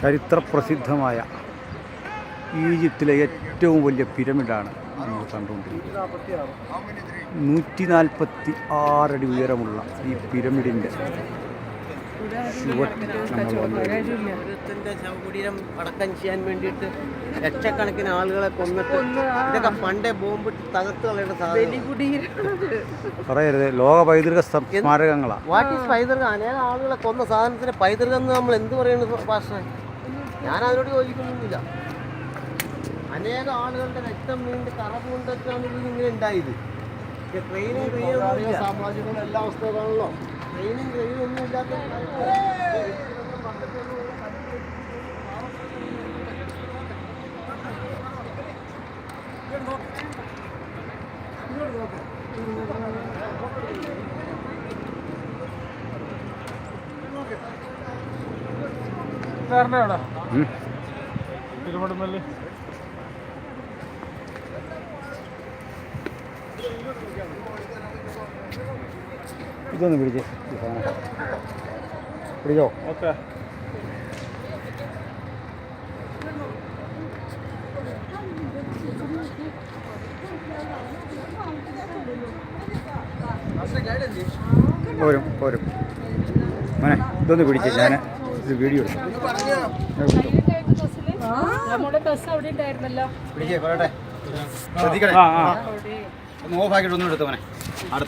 ചരിത്രപ്രസിദ്ധമായ ഈജിപ്തിലെ ഏറ്റവും വലിയ പിരമിഡാണ് നമ്മൾ കണ്ടുകൊണ്ടിരിക്കുന്നത്. നൂറ്റി നാൽപ്പത്തി ആറടി ഉയരമുള്ള ഈ പിരമിഡിന്റെ ശവകുടീരം അടക്കം ചെയ്യാൻ വേണ്ടിയിട്ട് ലക്ഷക്കണക്കിന് ആളുകളെ കൊന്നിട്ട് ഇതൊക്കെ പണ്ടേ ബോംബിട്ട് തകർത്ത് കളയേണ്ട സാധനം പറയരുത് ലോക പൈതൃക സ്മാരകങ്ങളാണ് വാട്ട് ഈസ് പൈതൃകം? അനേക ആളുകളെ കൊന്ന സാധനത്തിന് പൈതൃകം എന്ന് നമ്മൾ എന്ത് പറയുന്നു ഭാഷ ഞാൻ അതിനോട് യോജിക്കുന്നില്ല. അനേകം ആളുകളുടെ രക്തം വീണ്ട് കറ ഇത് ഇങ്ങനെ ഉണ്ടായത്. ട്രെയിനും ട്രെയിനും സാമ്രാജ്യങ്ങളുടെ എല്ലാ അവസ്ഥകളാണല്ലോ. ട്രെയിനും ട്രെയിനും ഒന്നും ഇല്ലാത്ത ഉം. തിരുവടുമല്ലി ഇതൊന്ന് പിടിച്ച്. പിടിച്ചോ? ഓക്കെ. പോരും പോരും. മോനെ ഇതൊന്ന് പിടിച്ചേ ഞാൻ ഇത് വീഡിയോ ശ്രദ്ധിക്കണേ ആ ആ. ഒന്ന് ഓഫാക്കിയിട്ട് ഒന്നും എടുത്തവനെ